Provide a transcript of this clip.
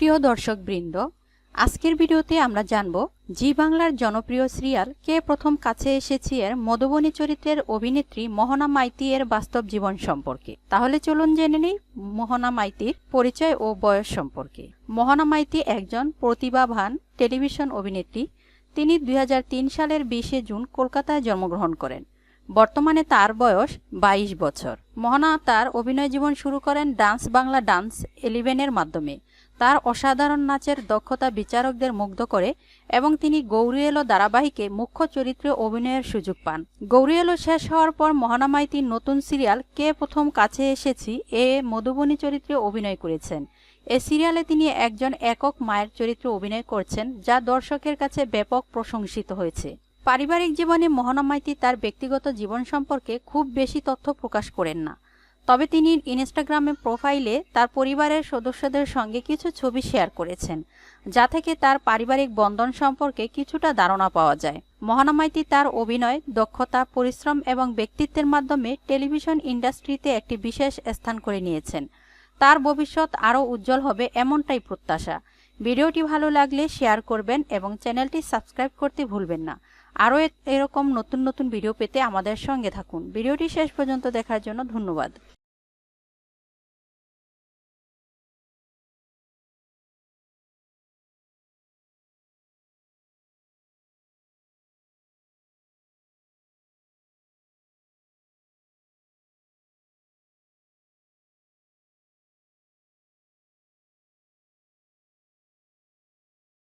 সুপ্রিয় দর্শকবৃন্দ, আজকের ভিডিওতে আমরা জানব, জি বাংলার জনপ্রিয় সিরিয়াল কে প্রথম কাছে এসেছি এর মধুবনী চরিত্রের অভিনেত্রী মোহনা মাইতি এর বাস্তব জীবন সম্পর্কে। তাহলে চলুন জেনে নিই মোহনা মাইতির পরিচয় ও বয়স সম্পর্কে। মোহনা মাইতি একজন প্রতিভাবান টেলিভিশন অভিনেত্রী। তিনি দুই হাজার তিন সালের বিশে জুন কলকাতায় জন্মগ্রহণ করেন। বর্তমানে তার বয়স ২২ বছর। মহানা তার অভিনয় জীবন শুরু করেন ডান্স বাংলা ডান্স ইলেভেনের মাধ্যমে। তার অসাধারণ নাচের দক্ষতা বিচারকদের মুগ্ধ করে এবং তিনি গৌরী এলো ধারাবাহিকে মুখ্য চরিত্রে অভিনয়ের সুযোগ পান। গৌরী এলো শেষ হওয়ার পর মোহনা মাইতির নতুন সিরিয়াল কে প্রথম কাছে এসেছি এ মধুবনী চরিত্রে অভিনয় করেছেন। এ সিরিয়ালে তিনি একজন একক মায়ের চরিত্রে অভিনয় করছেন যা দর্শকের কাছে ব্যাপক প্রশংসিত হয়েছে। পারিবারিক জীবনে মোহনা মাইতি তার ব্যক্তিগত জীবন সম্পর্কে খুব বেশি তথ্য প্রকাশ করেন না। তবে তিনি ইনস্টাগ্রামে প্রোফাইলে তার পরিবারের সদস্যদের সঙ্গে কিছু ছবি শেয়ার করেছেন, যা থেকে তার পারিবারিক বন্ধন সম্পর্কে কিছুটা ধারণা পাওয়া যায়। মোহনা মাইতি তার অভিনয়, দক্ষতা, পরিশ্রম এবং ব্যক্তিত্বের মাধ্যমে টেলিভিশন ইন্ডাস্ট্রিতে একটি বিশেষ স্থান করে নিয়েছেন। তার ভবিষ্যৎ আরও উজ্জ্বল হবে এমনটাই প্রত্যাশা। ভিডিওটি ভালো লাগলে শেয়ার করবেন এবং চ্যানেলটি সাবস্ক্রাইব করতে ভুলবেন না। আরও এরকম নতুন নতুন ভিডিও পেতে আমাদের সঙ্গে থাকুন। ভিডিওটি শেষ পর্যন্ত দেখার জন্য ধন্যবাদ।